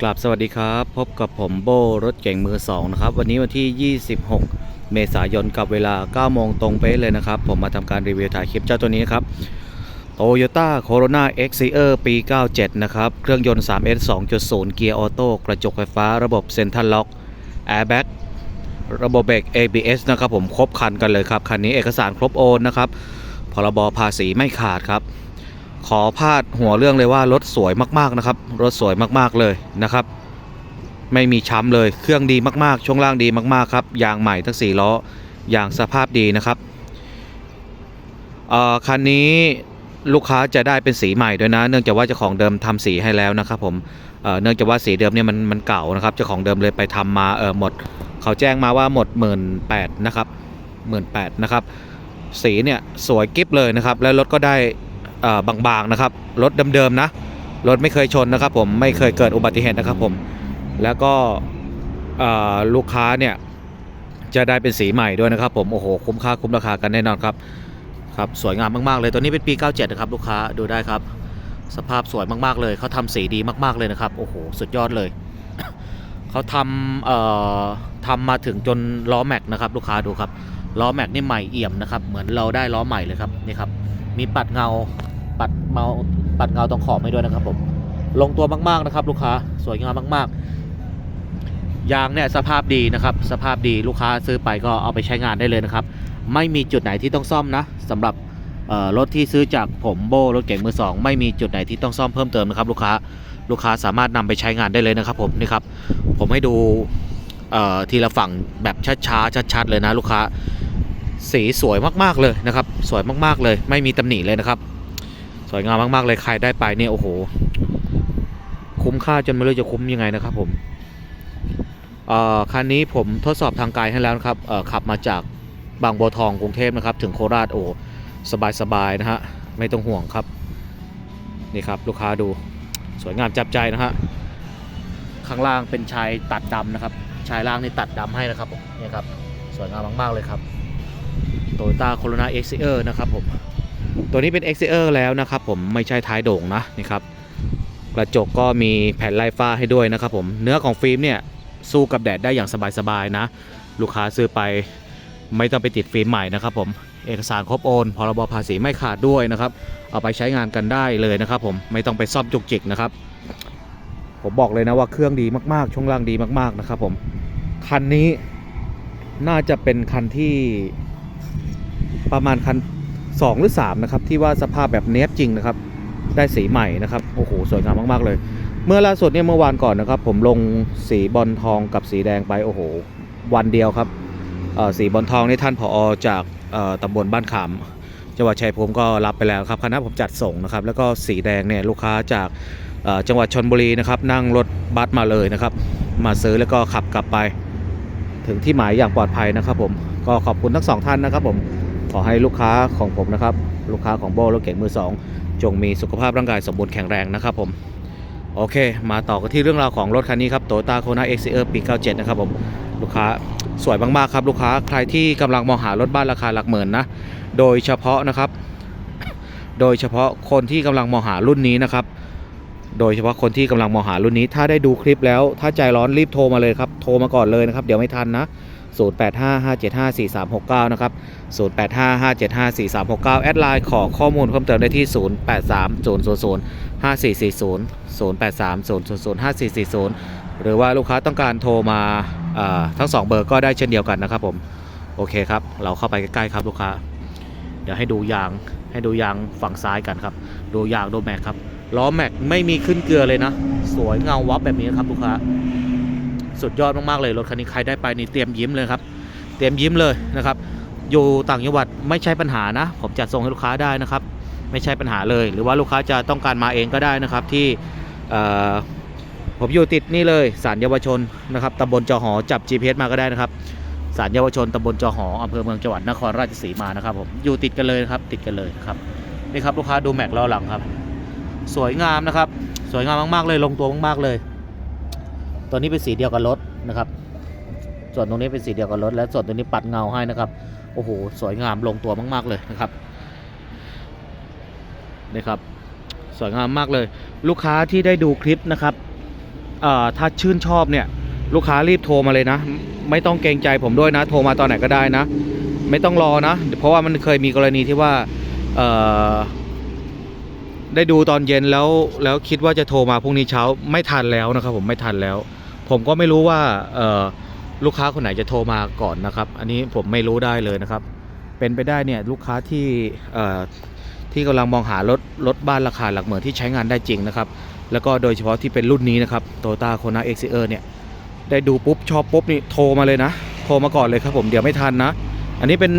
กราบสวัสดีครับ พบกับผมโบรถเก่งมือสองนะครับ วันนี้วันที่ 26 เมษายนกับเวลา 9 โมงตรงเป๊ะเลยนะครับ ผมมาทำการรีวิวถ่ายคลิปเจ้าตัวนี้ครับ Toyota Corona x c r ปี 97 นะครับ เครื่องยนต์ 3S 2.0 เกียร์ออโต้กระจกไฟฟ้าระบบเซ็นทรัลล็อก Airbag ระบบเบรก ABS นะครับผมครบคันกันเลยครับ คันนี้เอกสารครบโอนนะครับพรบภาษีไม่ขาดครับ ขอพาดหัวเรื่องเลยว่ารถสวยมากๆนะครับ รถสวยมากๆเลยนะครับ ไม่มีช้ำเลยเครื่องดีมากๆ ช่วงล่างดีมากๆครับยางใหม่ทั้ง4ล้อยางสภาพดีนะครับเออคันนี้ลูกค้าจะได้เป็นสีใหม่ด้วยนะ เนื่องจากว่าเจ้าของเดิมทำสีให้แล้วนะครับผมเอ่อเนื่องจากว่าสีเดิมเนี่ยมันมันเก่านะครับเจ้าของเดิมเลยไปทำมาเออหมด เขาแจ้งมาว่าหมดหมื่นแปดนะครับหมื่นแปดนะครับสีเนี่ยสวยกิ๊บเลยนะครับ แล้วรถก็ได้ บางๆนะครับรถเดิมๆนะรถไม่เคยชนนะครับ ผมไม่เคยเกิดอุบัติเหตุนะครับผมแล้วก็ลูกค้าเนี่ยจะได้เป็นสีใหม่ด้วยนะครับ ผมโอ้โหคุ้มค่าคุ้มราคากันแน่นอนครับครับสวยงามมากๆเลยตัวนี้เป็นปี 97 นะครับลูกค้าดูได้ครับ สภาพสวยมากๆเลยเขาทำสีดีมากๆเลยนะครับโอ้โหสุดยอดเลยเขาทำเอ่อทำมาถึงจนล้อแม็กนะครับลูกค้าดูครับล้อแม็กนี่ใหม่เอี่ยมนะครับเหมือนเราได้ล้อใหม่เลยครับนี่ครับ มีปัดเงา ปัดเมาปัดเงาตรงขอบให้ด้วยนะครับผมลงตัวมากๆนะครับ ลูกค้าสวยงามมากๆยางเนี่ยสภาพดีนะครับ สภาพดีลูกค้าซื้อไปก็เอาไปใช้งานได้เลยนะครับ ไม่มีจุดไหนที่ต้องซ่อมนะสำหรับรถที่ซื้อจากผมโบรถเก่งมือสองไม่มีจุดไหนที่ต้องซ่อมเพิ่มเติมนะครับลูกค้าลูกค้าสามารถนำไปใช้งานได้เลยนะครับผมนี่ครับผมให้ดูทีละฝั่งแบบช้าๆชัดๆเลยนะลูกค้า สีสวยมากๆเลยนะครับ สวยมากๆเลย ไม่มีตำหนิเลยนะครับ สวยงามมากๆเลยใครได้ไปเนี่ยโอ้โห คุ้มค่าจนไม่รู้จะคุ้มยังไงนะครับ ผมคันนี้ผมทดสอบทางไกลให้แล้วนะครับขับมาจากบางบัวทองกรุงเทพนะครับ ถึงโคราชโอ้สบายๆนะฮะไม่ต้องห่วงครับ นี่ครับลูกค้าดูสวยงามจับใจนะฮะข้างล่างเป็นชายตัดดำนะครับ ชายล่างนี่ตัดดำให้นะครับนี่ครับ สวยงามมากๆเลยครับ โตโยต้าโคโรนา XCR นะครับผม ตัวนี้เป็น XCR แล้วนะครับผมไม่ใช่ท้ายโด่งนะนี่ครับกระจกก็มีแผ่นไล่ฟ้าให้ด้วยนะครับผม เนื้อของฟิล์มเนี่ยสู้กับแดดได้อย่างสบายๆนะ ลูกค้าซื้อไปไม่ต้องไปติดฟิล์มใหม่นะครับผมเอกสารครบโอนพรบภาษีไม่ขาดด้วยนะครับ เอาไปใช้งานกันได้เลยนะครับผมไม่ต้องไปซ่อมจุกจิกนะครับ ผมบอกเลยนะว่าเครื่องดีมากๆ ช่วงล่างดีมากๆนะครับผม คันนี้น่าจะเป็นคันที่ ประมาณคัน 2 หรือ 3 นะครับ ที่ว่าสภาพแบบเนี้ยจริงนะครับ ได้สีใหม่นะครับ โอ้โห สวยงามมาก ๆ เลย เมื่อล่าสุดเนี่ยเมื่อวานก่อนนะครับ ผมลงสีบอลทองกับสีแดงไป โอ้โห วันเดียวครับสีบอลทองนี่ท่านผอจากเอ่อตำบลบ้านขามจังหวัดชัยภูมิก็รับไปแล้วครับคณะผมจัดส่งนะครับ แล้วก็สีแดงเนี่ยลูกค้าจากจังหวัดชนบุรีนะครับ นั่งรถบัสมาเลยนะครับ มาซื้อแล้วก็ขับกลับไป ถึงที่หมายอย่างปลอดภัยนะครับผมก็ขอบคุณทั้งสองท่านนะครับผม ขอให้ลูกค้าของผมนะครับ ลูกค้าของโบรถเก่งมือสองจงมีสุขภาพร่างกายสมบูรณ์แข็งแรงนะครับผมโอเค มาต่อกันที่เรื่องราวของรถคันนี้ครับโตโยต้าโคนาเอ็กซ์เออร์ปี 97 นะครับผมลูกค้าสวยมากๆครับ ลูกค้าใครที่กำลังมองหารถบ้านราคาหลักหมื่นนะ โดยเฉพาะนะครับ โดยเฉพาะคนที่กำลังมองหารุ่นนี้นะครับ โดยเฉพาะคนที่กำลังมองหารุ่นนี้ ถ้าได้ดูคลิปแล้ว ถ้าใจร้อนรีบโทรมาเลยครับ โทรมาก่อนเลยนะครับ เดี๋ยวไม่ทันนะ 0855754369 นะครับ 0855754369 แอดไลน์ขอข้อมูลเพิ่มเติมได้ที่ 0830005440 0830005440 หรือว่าลูกค้าต้องการโทรมาทั้ง 2 เบอร์ก็ได้เช่นเดียวกันนะครับผม โอเคครับ เราเข้าไปใกล้ๆครับลูกค้า เดี๋ยวให้ดูยางให้ดูยางฝั่งซ้ายกันครับ ดูยางดูแม็กครับล้อแม็กไม่มีขึ้นเกลือเลยนะ สวยเงาวับแบบนี้ครับลูกค้า สุดยอดมากๆเลยรถคันนี้ใครได้ไปนี่เตรียมยิ้มเลยครับ เตรียมยิ้มเลยนะครับ อยู่ต่างจังหวัดไม่ใช่ปัญหานะ ผมจัดส่งให้ลูกค้าได้นะครับ ไม่ใช่ปัญหาเลย หรือว่าลูกค้าจะต้องการมาเองก็ได้นะครับที่ผมอยู่ติดนี่เลยสารเยาวชนนะครับตำบลจอหอจับ GPS มาก็ได้นะครับสารเยาวชนตำบลจอหออำเภอเมืองจังหวัดนครราชสีมานะครับผมอยู่ติดกันเลยครับติดกันเลยครับนี่ครับลูกค้าดูแม็กล้อหลังครับ สวยงามนะครับ สวยงามมากๆเลยลงตัวมากๆเลย ตัวนี้เป็นสีเดียวกับรถนะครับ ส่วนตรงนี้เป็นสีเดียวกับรถ และส่วนตรงนี้ปัดเงาให้นะครับ โอ้โห สวยงามลงตัวมาก ๆ เลยนะครับนี่ครับ สวยงามมากเลย ลูกค้าที่ได้ดูคลิปนะครับถ้าชื่นชอบเนี่ยลูกค้ารีบโทรมาเลยนะ ไม่ต้องเกรงใจผมด้วยนะ โทรมาตอนไหนก็ได้นะ ไม่ต้องรอนะ เพราะว่ามันเคยมีกรณีที่ว่าได้ดูตอนเย็นแล้วแล้วคิดว่าจะโทรมาพรุ่งนี้เช้าไม่ทันแล้วนะครับผมไม่ทันแล้ว ผมก็ไม่รู้ว่าลูกค้าคนไหนจะโทรมาก่อนนะครับ อันนี้ผมไม่รู้ได้เลยนะครับ เป็นไปได้เนี่ยลูกค้าที่ที่กำลังมองหารถรถบ้านราคาหลักหมื่นที่ใช้งานได้จริงนะครับ แล้วก็โดยเฉพาะที่เป็นรุ่นนี้นะครับโตโยต้าโคนาเอ็กซ์เอเนี่ยได้ดูปุ๊บชอบปุ๊บนี่โทรมาเลยนะ โทรมาก่อนเลยครับผมเดี๋ยวไม่ทันนะ อันนี้เป็น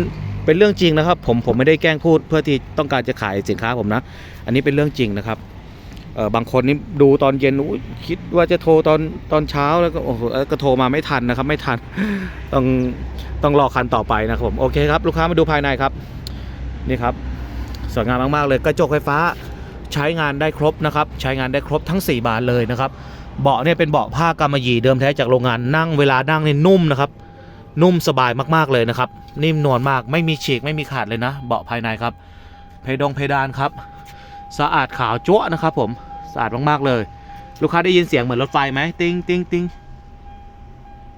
เป็นเรื่องจริงนะครับ ผมผมไม่ได้แกล้งพูดเพื่อที่ต้องการจะขายสินค้าผมนะ อันนี้เป็นเรื่องจริงนะครับ บางคนนี่ดูตอนเย็นอุ๊คิดว่าจะโทรตอนตอนเช้าแล้วก็โอ้โหก็โทรมาไม่ทันนะครับ ไม่ทันต้องต้องรอคันต่อไปนะครับผมโอเคครับลูกค้ามาดูภายในครับนี่ครับสวยงามมากๆเลยกระจกไฟฟ้าใช้งานได้ครบนะครับ ใช้งานได้ครบทั้ง 4 บานเลยนะครับ เบาะเนี่ยเป็นเบาะผ้ากำมะหยี่เดิมแท้จากโรงงานนั่งเวลานั่งเนี่ยนุ่มนะครับ นุ่มสบายมากๆเลยนะครับ นิ่มนวลมากไม่มีฉีกไม่มีขาดเลยนะ เบาะภายในครับ เพดงเพดานครับ สะอาดขาวจั๊วนะครับผม สะอาดมากๆเลย ลูกค้าได้ยินเสียงเหมือนรถไฟไหมติ้งติ้งติ้ง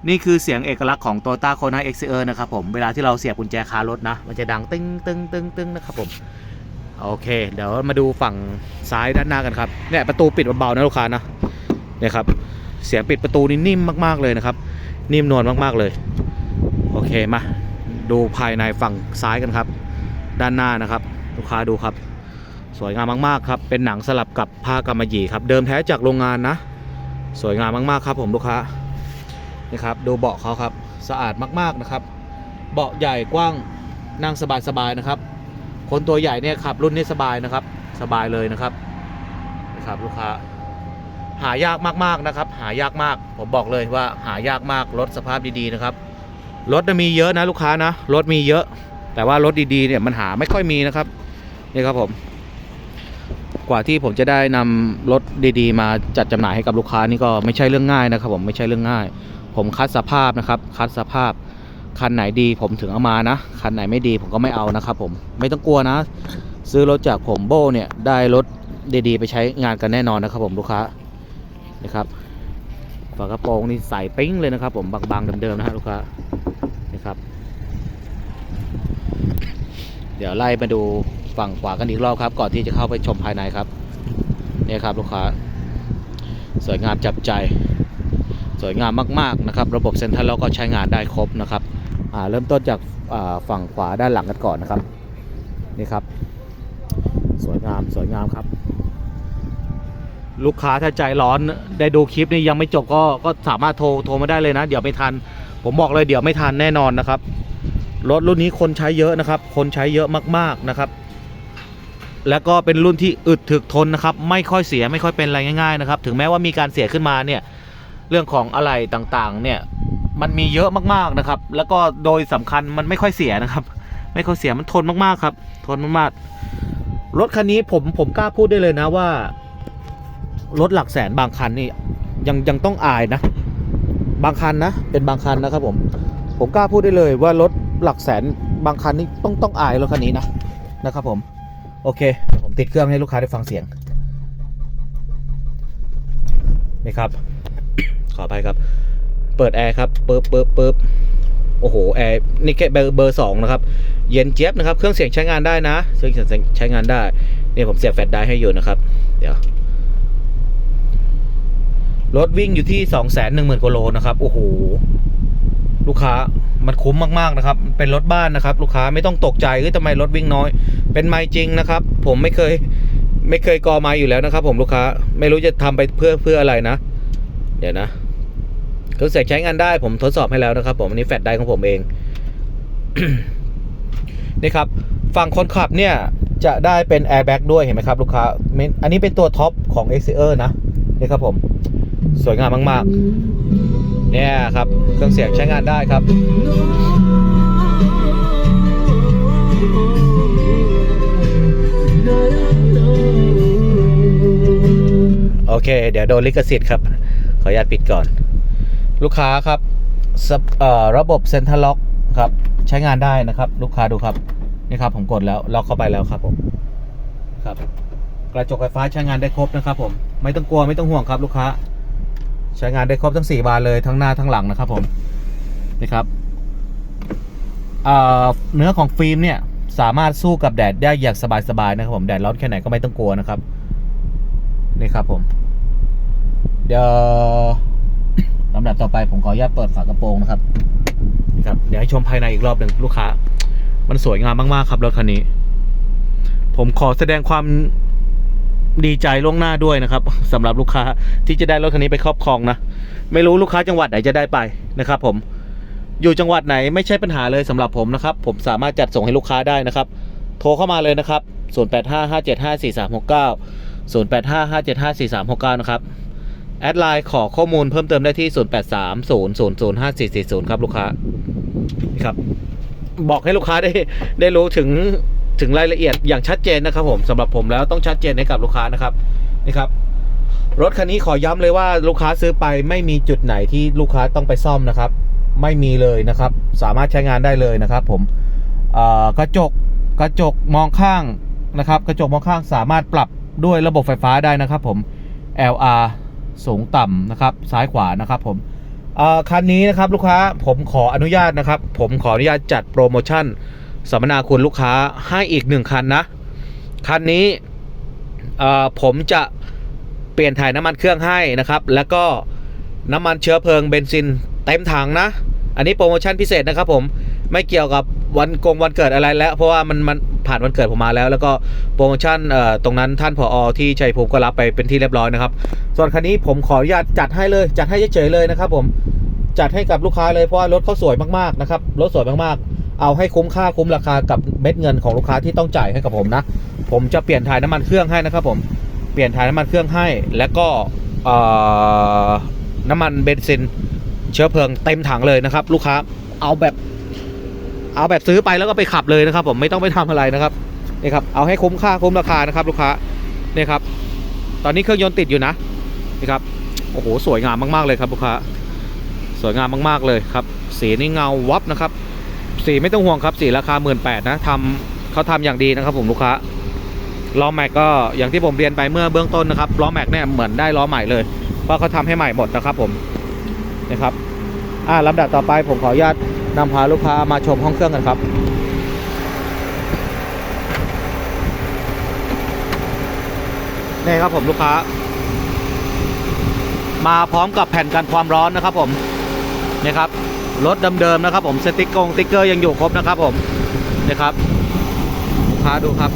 นี่คือเสียงเอกลักษณ์ของ t o y ต้าโคนาเอ็กซ์เอนะครับผมเวลาที่เราเสียบกุญแจคารถนะ มันจะดังตึ้งตึ้งตึ้งตึ้งนะครับผม โอเค เดี๋ยวมาดูฝั่งซ้ายด้านหน้ากันครับเนี่ยประตูปิดเบาๆนะลูกค้านะเนี่ยครับเสียงปิดประตูนี่นิ่มมากๆเลยนะครับ นิ่มนวลมากๆเลย โอเคมาดูภายในฝั่งซ้ายกันครับ ด้านหน้านะครับ ลูกค้าดูครับ สวยงามมากๆครับ เป็นหนังสลับกับผ้ากำมะหยี่ครับ เดิมแท้จากโรงงานนะ สวยงามมากๆครับ ผมลูกค้า นี่ครับ ดูเบาะเขาครับ สะอาดมากๆนะครับ เบาะใหญ่กว้าง นั่งสบายๆนะครับ คนตัวใหญ่เนี่ยขับรุ่นนี้สบายนะครับ สบายเลยนะครับนะครับลูกค้า หายากมากๆนะครับ หายากมาก ผมบอกเลยว่าหายากมาก รถสภาพดีๆนะครับ รถมีเยอะนะลูกค้านะ รถมีเยอะ แต่ว่ารถดีๆเนี่ยมันหาไม่ค่อยมีนะครับ นี่ครับผม ว่าที่ผมจะได้นำรถดีๆ มาจัดจำหน่ายให้กับลูกค้านี่ก็ไม่ใช่เรื่องง่ายนะครับ ผมไม่ใช่เรื่องง่าย ผมคัดสภาพนะครับ คัดสภาพคันไหนดีผมถึงเอามานะ คันไหนไม่ดีผมก็ไม่เอานะครับ ผมไม่ต้องกลัวนะ ซื้อรถจากผมโบเนี่ยได้รถดีๆ ไปใช้งานกันแน่นอนนะครับผมลูกค้านะครับฝากระโปรงนี่ใส่ปิ้งเลยนะครับ ผมบางๆเดิมๆนะฮะลูกค้านะครับ เดี๋ยวไล่มาดูฝั่งขวากันอีกรอบครับ ก่อนที่จะเข้าไปชมภายในครับนี่ครับลูกค้า สวยงามจับใจ สวยงามมากๆนะครับ ระบบเซ็นทรัลเราก็ใช้งานได้ครบนะครับเริ่มต้นจากฝั่งขวาด้านหลังกันก่อนนะครับ นี่ครับ สวยงามสวยงามครับ ลูกค้าถ้าใจร้อนได้ดูคลิปนี้ยังไม่จบก็ก็สามารถโทรโทรมาได้เลยนะ เดี๋ยวไม่ทัน ผมบอกเลยเดี๋ยวไม่ทันแน่นอนนะครับ รถรุ่นนี้คนใช้เยอะนะครับ คนใช้เยอะมากๆนะครับ แล้วก็เป็นรุ่นที่อึดถึกทนนะครับ ไม่ค่อยเสียไม่ค่อยเป็นอะไรง่ายๆนะครับ ถึงแม้ว่ามีการเสียขึ้นมาเนี่ยเรื่องของอะไรต่างๆ เนี่ยมันมีเยอะมากๆนะครับ แล้วก็โดยสำคัญมันไม่ค่อยเสียนะครับ ไม่ค่อยเสียมันทนมากๆครับ ทนมากๆรถคันนี้ผมผมกล้าพูดได้เลยนะว่า รถหลักแสนบางคันนี่ยังยังต้องอายนะ บางคันนะเป็นบางคันนะครับผมผมกล้าพูดได้เลยว่ารถ หลักแสนบางคันนี่ต้องต้องอายรถคันนี้นะนะครับผม โอเคเดี๋ยวผมติดเครื่องให้ลูกค้าได้ฟังเสียงนี่ครับ ขอไปครับ เปิดแอร์ครับเปิบเปิบเปิบโอ้โหแอร์นี่แค่เบอร์สองนะครับ เย็นเจี๊ยบนะครับ เครื่องเสียงใช้งานได้นะเครื่องเสียงใช้งานได้เนี่ยผมเสียบแฟลชไดรฟ์ให้อยู่นะครับ เดี๋ยวรถวิ่งอยู่ที่ 2 1 0 0 0 0กว่าโลนะครับ โอ้โห ลูกค้ามันคุ้มมากๆนะครับ เป็นรถบ้านนะครับ ลูกค้าไม่ต้องตกใจเฮ้ยทำไมรถวิ่งน้อย เป็นไม้จริงนะครับ ผมไม่เคยไม่เคยกอไม้อยู่แล้วนะครับ ผมลูกค้าไม่รู้จะทำไปเพื่อเพื่ออะไรนะ เดี๋ยวนะเครื่องเสียงใช้งานได้ผมทดสอบให้แล้วนะครับ ผมอันนี้แฟลชไดรฟ์ของผมเองนี่ครับฝั่งคนขับเนี่ยจะได้เป็นแอร์แบ็กด้วยเห็นไหมครับ ลูกค้ามิอันนี้เป็นตัวท็อปของ x อ r นะนี่ครับผม สวยงามมาก ๆ เนี่ยครับเครื่องเสียงใช้งานได้ครับโอเค เดี๋ยวโดนลิขสิทธิ์ครับ ขออนุญาตปิดก่อน ลูกค้าครับระบบเซ็นทรัลล็อกครับ ใช้งานได้นะครับ ลูกค้าดูครับ นี่ครับผมกดแล้วล็อกเข้าไปแล้วครับผมครับ กระจกไฟฟ้าใช้งานได้ครบนะครับผม ไม่ต้องกลัวไม่ต้องห่วงครับลูกค้า ใช้งานได้ครบทั้ง 4 บานเลยทั้งหน้าทั้งหลังนะครับผมนี่ครับเอ่อเนื้อของฟิล์มเนี่ยสามารถสู้กับแดดได้อย่างสบายๆนะครับผมแดดร้อนแค่ไหนก็ไม่ต้องกลัวนะครับนี่ครับผม เดี๋ยวลำดับต่อไปผมขออนุญาตเปิดฝากระโปรงนะครับนี่ครับเดี๋ยวให้ชมภายในอีกรอบหนึ่งลูกค้า มันสวยงามมากๆครับรถคันนี้ ผมขอแสดงความ ดีใจล่วงหน้าด้วยนะครับสำหรับลูกค้าที่จะได้รถคันนี้ไปครอบครองนะไม่รู้ลูกค้าจังหวัดไหนจะได้ไปนะครับ ผม อยู่จังหวัดไหนไม่ใช่ปัญหาเลยสำหรับผมนะครับ ผมสามารถจัดส่งให้ลูกค้าได้นะครับ โทรเข้ามาเลยนะครับ 0855754369 0855754369 นะครับ แอดไลน์ขอข้อมูลเพิ่มเติมได้ที่ 0830005440 ครับลูกค้านี่ครับ บอกให้ลูกค้าได้ได้รู้ถึง ถึงรายละเอียดอย่างชัดเจนนะครับผมสำหรับผมแล้วต้องชัดเจนให้กับลูกค้านะครับนี่ครับรถคันนี้ขอย้ำเลยว่าลูกค้าซื้อไปไม่มีจุดไหนที่ลูกค้าต้องไปซ่อมนะครับ ไม่มีเลยนะครับ สามารถใช้งานได้เลยนะครับ ผมกระจกกระจกมองข้างนะครับ กระจกมองข้างสามารถปรับด้วยระบบไฟฟ้าได้นะครับผม LR สูงต่ำนะครับ ซ้ายขวานะครับผมคันนี้นะครับลูกค้าผมขออนุญาตนะครับ ผมขออนุญาตจัดโปรโมชั่น สัมมนาคุณลูกค้าให้อีกหนึ่งคันนะ คันนี้ผมจะเปลี่ยนถ่ายน้ำมันเครื่องให้นะครับ แล้วก็น้ำมันเชื้อเพลิงเบนซินเต็มถังนะ อันนี้โปรโมชั่นพิเศษนะครับผมไม่เกี่ยวกับวันกงวันเกิดอะไรแล้ว เพราะว่ามันมันผ่านวันเกิดผมมาแล้ว แล้วก็โปรโมชั่นตรงนั้นท่านผออที่ชัยภูมิก็รับไปเป็นที่เรียบร้อยนะครับ ส่วนคันนี้ผมขออนุญาตจัดให้เลย จัดให้เฉยๆเลยนะครับผมจัดให้กับลูกค้าเลยเพราะว่ารถเขาสวยมากๆนะครับรถสวยมากๆ เอาให้คุ้มค่าคุ้มราคากับเม็ดเงินของลูกค้าที่ต้องจ่ายให้กับผมนะ ผมจะเปลี่ยนถ่ายน้ำมันเครื่องให้นะครับผมเปลี่ยนถ่ายน้ำมันเครื่องให้แล้วก็น้ำมันเบนซินเชื้อเพลิงเต็มถังเลยนะครับ ลูกค้าเอาแบบ เอาแบบซื้อไปแล้วก็ไปขับเลยนะครับ ผมไม่ต้องไปทำอะไรนะครับนี่ครับเอาให้คุ้มค่าคุ้มราคานะครับ ลูกค้านี่ครับ ตอนนี้เครื่องยนต์ติดอยู่นะนี่ครับโอ้โหสวยงามมากๆเลยครับลูกค้าสวยงามมากๆเลยครับ สีนี่เงาวับนะครับ สีไม่ต้องห่วงครับสีราคาหมื่นแปดนะทำเขาทำอย่างดีนะครับผมลูกค้าล้อแม็กก็อย่างที่ผมเรียนไปเมื่อเบื้องต้นนะครับล้อแม็กเนี่ยเหมือนได้ล้อใหม่เลยเพราะเขาทำให้ใหม่หมดนะครับผมนะครับอ่าลำดับต่อไปผมขออนุญาตนำพาลูกค้ามาชมห้องเครื่องกันครับ นี่ครับผมลูกค้า มาพร้อมกับแผ่นกันความร้อนนะครับผมนี่ครับ รถเดิมๆนะครับ ผมสติ๊กกงสติ๊กเกอร์ยังอยู่ครบนะครับ ผมนี่ครับลูกค้าดูครับ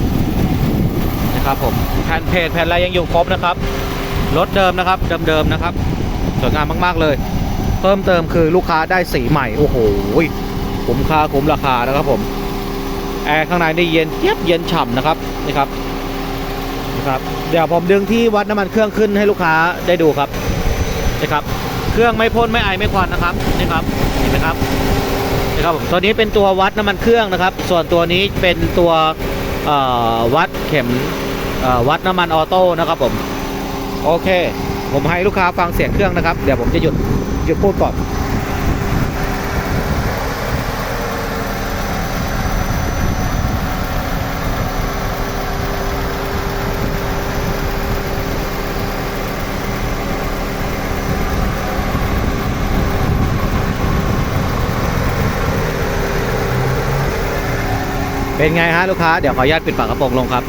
นะครับผมแผ่นเพจแผ่นอะไรยังอยู่ครบนะครับรถเดิมนะครับเดิมๆนะครับสวยงามมากๆเลย เพิ่มเติมคือลูกค้าได้สีใหม่โอ้โหคุ้มค่าคุ้มราคานะครับผมแอร์ข้างในนี่เย็นเจี๊ยบเย็นฉ่ำนะครับนี่ครับนะครับ เดี๋ยวผมดึงที่วัดน้ำมันเครื่องขึ้นให้ลูกค้าได้ดูครับนี่ครับ เครื่องไม่พ่นไม่ไอไม่ควันนะครับนี่ครับ นะครับนะครับผมตัวนี้เป็นตัววัดน้ำมันเครื่องนะครับ ส่วนตัวนี้เป็นตัววัดเข็มวัดน้ำมันออโต้นะครับผมโอเค ผมให้ลูกค้าฟังเสียงเครื่องนะครับ เดี๋ยวผมจะหยุดหยุดพูดก่อน เป็นไงฮะลูกค้า เดี๋ยวขออนุญาตปิดฝากระโปรงลงครับ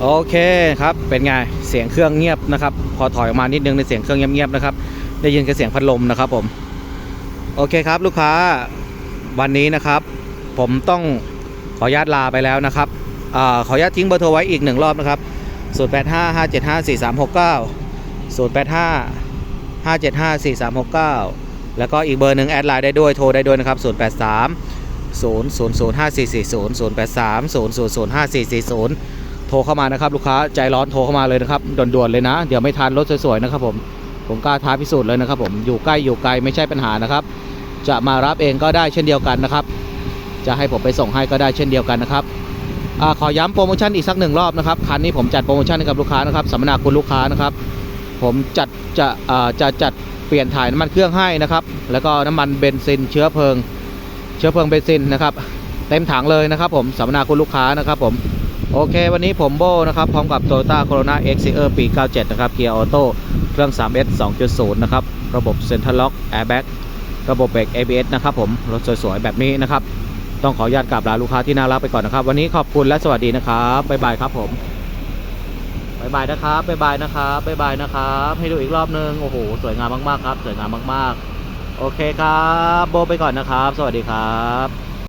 โอเคครับ เป็นไง เสียงเครื่องเงียบนะครับ พอถอยออกมานิดนึงในเสียงเครื่องเงียบๆนะครับ ได้ยินแค่เสียงพัดลมนะครับผม โอเคครับลูกค้า วันนี้นะครับ ผมต้องขออนุญาตลาไปแล้วนะครับอขออนุญาตทิ้งเบอร์โทรไว้อีกหนึ่งรอบนะครับ 0855754369 085 5754369 แล้วก็อีกเบอร์หนึ่งแอดไลน์ได้ด้วยโทรได้ด้วยนะครับ 083 0005440 083 0005440 โทรเข้ามานะครับ ลูกค้าใจร้อนโทรเข้ามาเลยนะครับด่วนๆเลยนะ เดี๋ยวไม่ทันรถสวยๆนะครับผมผมกล้าท้าพิสูจน์เลยนะครับผมอยู่ใกล้อยู่ไกลไม่ใช่ปัญหานะครับ จะมารับเองก็ได้เช่นเดียวกันนะครับ จะให้ผมไปส่งให้ก็ได้เช่นเดียวกันนะครับอขอย้ำโปรโมชั่นอีกสักหนึ่งรอบนะครับคันนี้ผมจัดโปรโมชั่นให้กับลูกค้านะครับสัมมนาคุณลูกค้านะครับ ผมจัดจะจะจัดเปลี่ยนถ่ายน้ำมันเครื่องให้นะครับ แล้วก็น้ำมันเบนซินเชื้อเพลิง เชื้อเพลิงเบนซินนะครับ เต็มถังเลยนะครับ ผมสัมนาคุณลูกค้านะครับผมโอเค วันนี้ผมโบนะครับพร้อมกับ Toyota Corona X c e r ปี 97 นะครับเกียร์ออโต้เครื่อง 3S 2.0 นะครับ ระบบ Central Lock Airbag ระบบเบรก ABS นะครับผม รถสวยๆ แบบนี้นะครับ ต้องขออนุญาตกราบลาลูกค้าที่น่ารักไปก่อนนะครับ วันนี้ขอบคุณและสวัสดีนะครับ บ๊ายบายครับผมายบายนะครับบายบายนะครับบายบายนะครับ ให้ดูอีกรอบนึง โอ้โห สวยงามมากๆครับ สวยงามมากๆ โอเคครับ โบไปก่อนนะครับ สวัสดีครับ